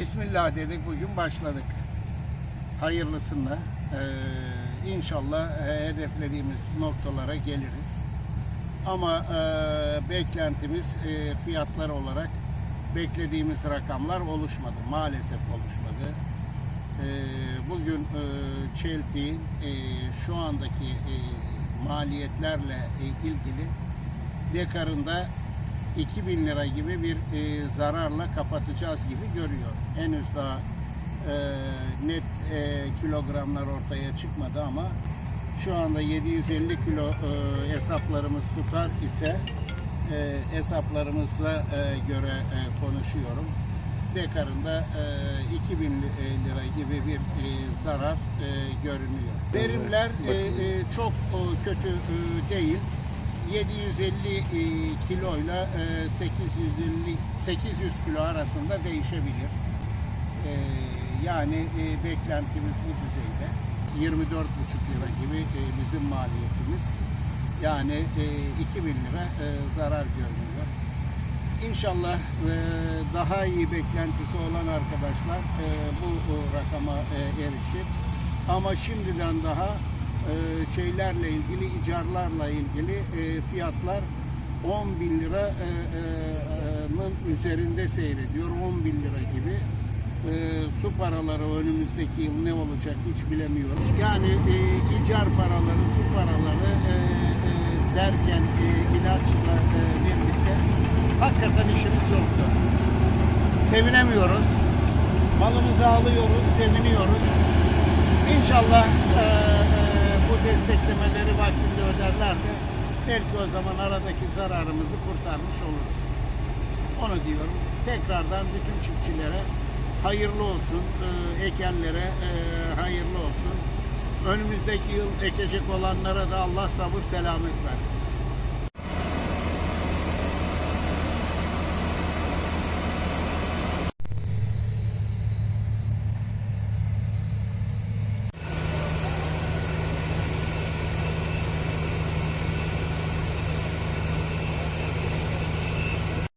Bismillah dedik bugün başladık. Hayırlısıyla. Ee, inşallah e, hedeflediğimiz noktalara geliriz. Ama e, beklentimiz e, fiyatlar olarak beklediğimiz rakamlar oluşmadı. Maalesef oluşmadı. Ee, bugün e, Çelti e, şu andaki e, maliyetlerle e, ilgili dekarında 2000 lira gibi bir e, zararla kapatacağız gibi görüyor. Henüz daha e, net e, kilogramlar ortaya çıkmadı ama şu anda 750 kilo e, hesaplarımız tutar ise e, hesaplarımıza e, göre e, konuşuyorum. Dekarında e, 2000 lira gibi bir e, zarar e, görünüyor. Verimler e, e, çok e, kötü e, değil. 750 e, kiloyla e, 850 800 kilo arasında değişebilir. E, yani e, beklentimiz bu düzeyde. 24,5 lira gibi e, bizim maliyetimiz. Yani e, 2000 lira zarar görünüyor. İnşallah daha iyi beklentisi olan arkadaşlar bu rakama erişir. Ama şimdiden daha şeylerle ilgili, icarlarla ilgili e, fiyatlar 10 bin liranın üzerinde seyrediyor. 10 bin lira gibi. E, su paraları önümüzdeki yıl ne olacak hiç bilemiyorum. Yani e, icar paraları, su paraları e, e, derken e, ilaçla e, birlikte hakikaten işimiz çok zor. Sevinemiyoruz. Malımızı alıyoruz, seviniyoruz. İnşallah vaktinde öderler de belki o zaman aradaki zararımızı kurtarmış oluruz. Onu diyorum. Tekrardan bütün çiftçilere hayırlı olsun, e, ekenlere e, hayırlı olsun. Önümüzdeki yıl ekecek olanlara da Allah sabır selamet versin.